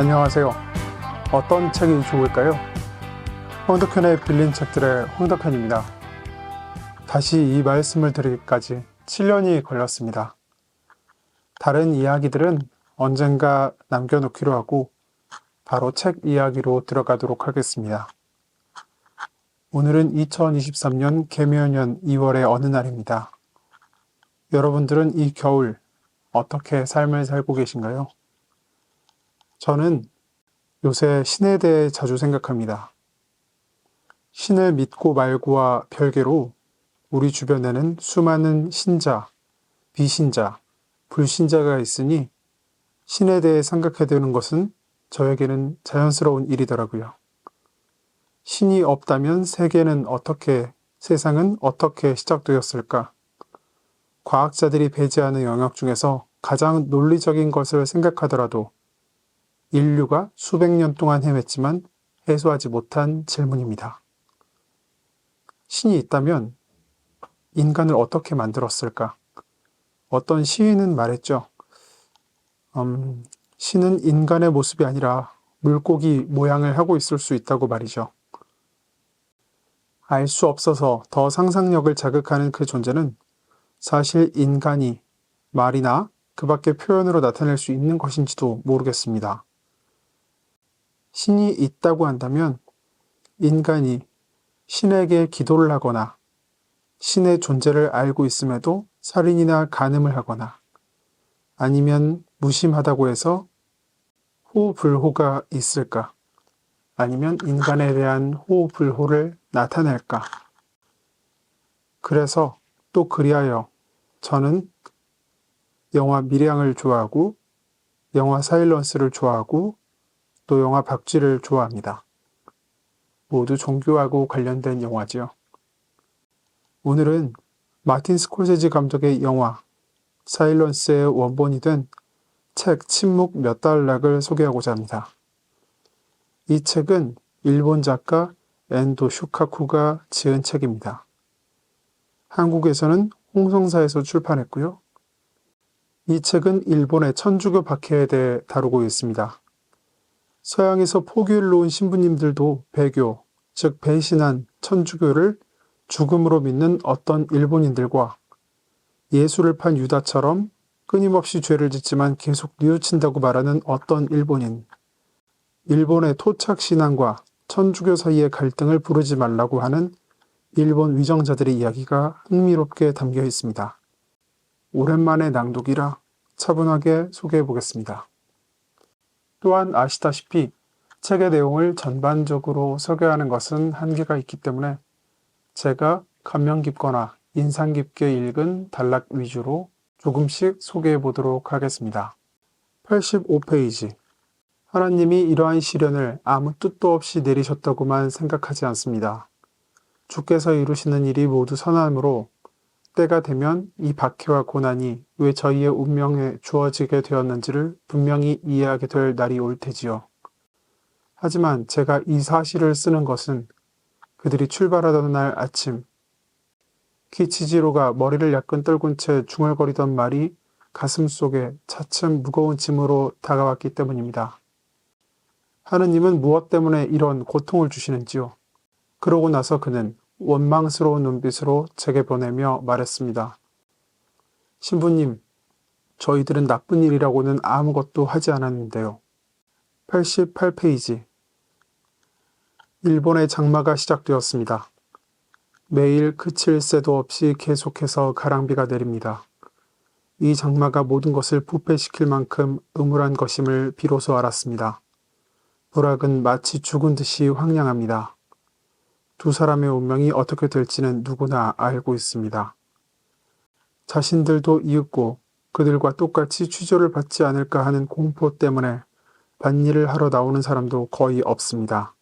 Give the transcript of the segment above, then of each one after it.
안녕하세요. 어떤 책이 좋을까요? 홍덕현의 빌린 책들의 홍덕현입니다. 다시 이 말씀을 드리기까지 7년이 걸렸습니다. 다른 이야기들은 언젠가 남겨놓기로 하고 바로 책 이야기로 들어가도록 하겠습니다. 오늘은 2023년 개묘년 2월의 어느 날입니다. 여러분들은 이 겨울 어떻게 삶을 살고 계신가요? 저는 요새 신에 대해 자주 생각합니다. 신을 믿고 말고와 별개로 우리 주변에는 수많은 신자, 비신자, 불신자가 있으니 신에 대해 생각해 되는 것은 저에게는 자연스러운 일이더라고요. 신이 없다면 세계는 어떻게, 세상은 어떻게 시작되었을까? 과학자들이 배제하는 영역 중에서 가장 논리적인 것을 생각하더라도 인류가 수백 년 동안 헤맸지만 해소하지 못한 질문입니다. 신이 있다면 인간을 어떻게 만들었을까? 어떤 시인은 말했죠. 음, 신은 인간의 모습이 아니라 물고기 모양을 하고 있을 수 있다고 말이죠. 알 수 없어서 더 상상력을 자극하는 그 존재는 사실 인간이 말이나 그 밖의 표현으로 나타낼 수 있는 것인지도 모르겠습니다. 신이 있다고 한다면 인간이 신에게 기도를 하거나 신의 존재를 알고 있음에도 살인이나 간음을 하거나 아니면 무심하다고 해서 호불호가 있을까? 아니면 인간에 대한 호불호를 나타낼까? 그래서 또 그리하여 저는 영화 미량을 좋아하고 영화 사일런스를 좋아하고 또 영화 박쥐를 좋아합니다. 모두 종교하고 관련된 영화지요. 오늘은 마틴 스콜세지 감독의 영화 사일런스의 원본이 된 책 침묵 몇 달락을 소개하고자 합니다. 이 책은 일본 작가 엔도 슈카쿠가 지은 책입니다. 한국에서는 홍성사에서 출판했고요. 이 책은 일본의 천주교 박해에 대해 다루고 있습니다. 서양에서 포교를 놓은 신부님들도 배교, 즉 배신한 천주교를 죽음으로 믿는 어떤 일본인들과 예수를 판 유다처럼 끊임없이 죄를 짓지만 계속 뉘우친다고 말하는 어떤 일본인. 일본의 토착 신앙과 천주교 사이의 갈등을 부르지 말라고 하는 일본 위정자들의 이야기가 흥미롭게 담겨 있습니다. 오랜만에 낭독이라 차분하게 소개해 보겠습니다. 또한 아시다시피 책의 내용을 전반적으로 소개하는 것은 한계가 있기 때문에 제가 감명 깊거나 인상 깊게 읽은 단락 위주로 조금씩 소개해 보도록 하겠습니다. 85페이지. 하나님이 이러한 시련을 아무 뜻도 없이 내리셨다고만 생각하지 않습니다. 주께서 이루시는 일이 모두 선함으로 때가 되면 이 박해와 고난이 왜 저희의 운명에 주어지게 되었는지를 분명히 이해하게 될 날이 올 테지요. 하지만 제가 이 사실을 쓰는 것은 그들이 출발하던 날 아침 키치지로가 머리를 약간 떨군 채 중얼거리던 말이 가슴 속에 차츰 무거운 짐으로 다가왔기 때문입니다. 하느님은 무엇 때문에 이런 고통을 주시는지요? 그러고 나서 그는 원망스러운 눈빛으로 제게 보내며 말했습니다. 신부님, 저희들은 나쁜 일이라고는 아무것도 하지 않았는데요. 88페이지. 일본의 장마가 시작되었습니다. 매일 그칠 새도 없이 계속해서 가랑비가 내립니다. 이 장마가 모든 것을 부패시킬 만큼 음울한 것임을 비로소 알았습니다. 불악은 마치 죽은 듯이 황량합니다. 두 사람의 운명이 어떻게 될지는 누구나 알고 있습니다. 자신들도 이윽고 그들과 똑같이 취조를 받지 않을까 하는 공포 때문에 밭일을 하러 나오는 사람도 거의 없습니다.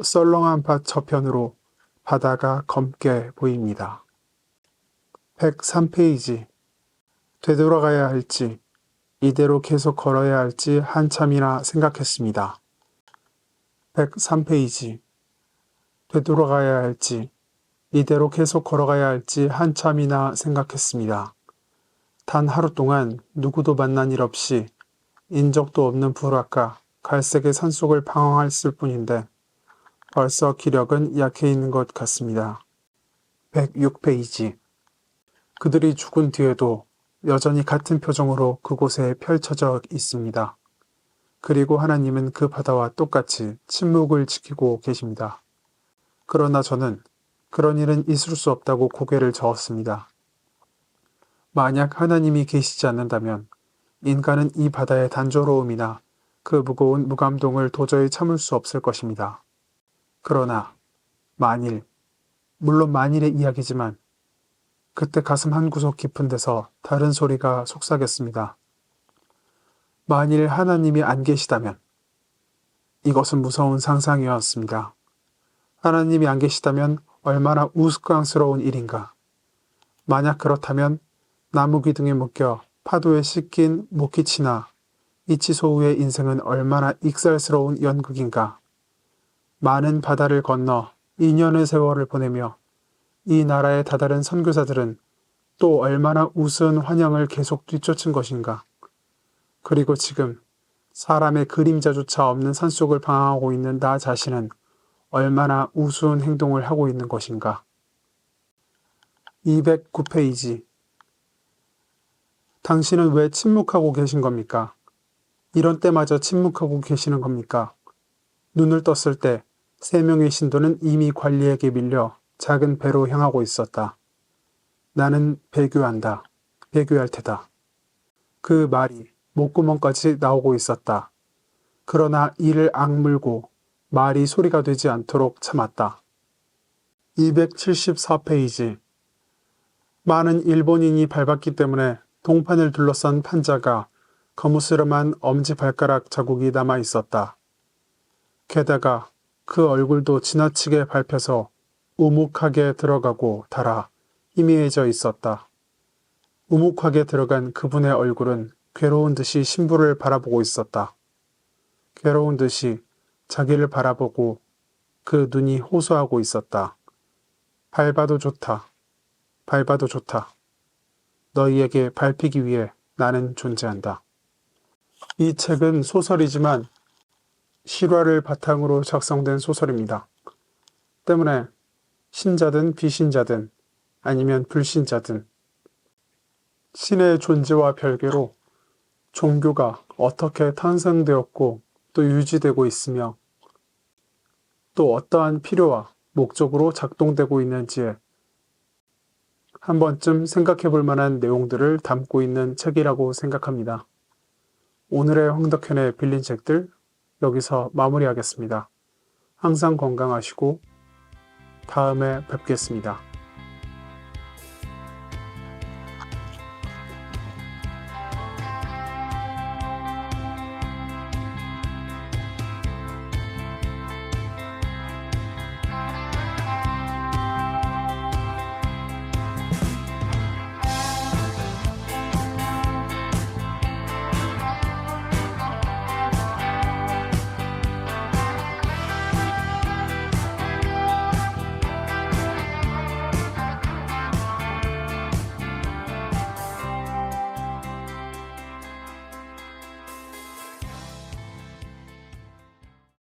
썰렁한 밭 저편으로 바다가 검게 보입니다. 103페이지 되돌아가야 할지 이대로 계속 걸어야 할지 한참이나 생각했습니다. 103페이지 되돌아가야 할지 이대로 계속 걸어가야 할지 한참이나 생각했습니다. 단 하루 동안 누구도 만난 일 없이 인적도 없는 불악과 갈색의 산속을 방황했을 뿐인데 벌써 기력은 약해 있는 것 같습니다. 106페이지 그들이 죽은 뒤에도 여전히 같은 표정으로 그곳에 펼쳐져 있습니다. 그리고 하나님은 그 바다와 똑같이 침묵을 지키고 계십니다. 그러나 저는 그런 일은 있을 수 없다고 고개를 저었습니다. 만약 하나님이 계시지 않는다면 인간은 이 바다의 단조로움이나 그 무거운 무감동을 도저히 참을 수 없을 것입니다. 그러나 만일, 물론 만일의 이야기지만 그때 가슴 한 구석 깊은 데서 다른 소리가 속삭였습니다. 만일 하나님이 안 계시다면 이것은 무서운 상상이었습니다. 하나님이 안 계시다면 얼마나 우스꽝스러운 일인가. 만약 그렇다면 나무 기둥에 묶여 파도에 씻긴 모키치나 이치소우의 인생은 얼마나 익살스러운 연극인가. 많은 바다를 건너 2년의 세월을 보내며 이 나라의 다다른 선교사들은 또 얼마나 우스운 환영을 계속 뒤쫓은 것인가. 그리고 지금 사람의 그림자조차 없는 산속을 방황하고 있는 나 자신은 얼마나 우스운 행동을 하고 있는 것인가. 209페이지 당신은 왜 침묵하고 계신 겁니까? 이런 때마저 침묵하고 계시는 겁니까? 눈을 떴을 때 세 명의 신도는 이미 관리에게 밀려 작은 배로 향하고 있었다. 나는 배교한다. 배교할 테다. 그 말이 목구멍까지 나오고 있었다. 그러나 이를 악물고 말이 소리가 되지 않도록 참았다. 274페이지 많은 일본인이 밟았기 때문에 동판을 둘러싼 판자가 거무스름한 엄지발가락 자국이 남아 있었다. 게다가 그 얼굴도 지나치게 밟혀서 우묵하게 들어가고 달아 희미해져 있었다. 우묵하게 들어간 그분의 얼굴은 괴로운 듯이 신부를 바라보고 있었다. 괴로운 듯이 자기를 바라보고 그 눈이 호소하고 있었다. 밟아도 좋다. 밟아도 좋다. 너희에게 밟히기 위해 나는 존재한다. 이 책은 소설이지만 실화를 바탕으로 작성된 소설입니다. 때문에 신자든 비신자든 아니면 불신자든 신의 존재와 별개로 종교가 어떻게 탄생되었고 또 유지되고 있으며 또 어떠한 필요와 목적으로 작동되고 있는지에 한 번쯤 생각해 볼 만한 내용들을 담고 있는 책이라고 생각합니다. 오늘의 황덕현의 빌린 책들 여기서 마무리하겠습니다. 항상 건강하시고 다음에 뵙겠습니다.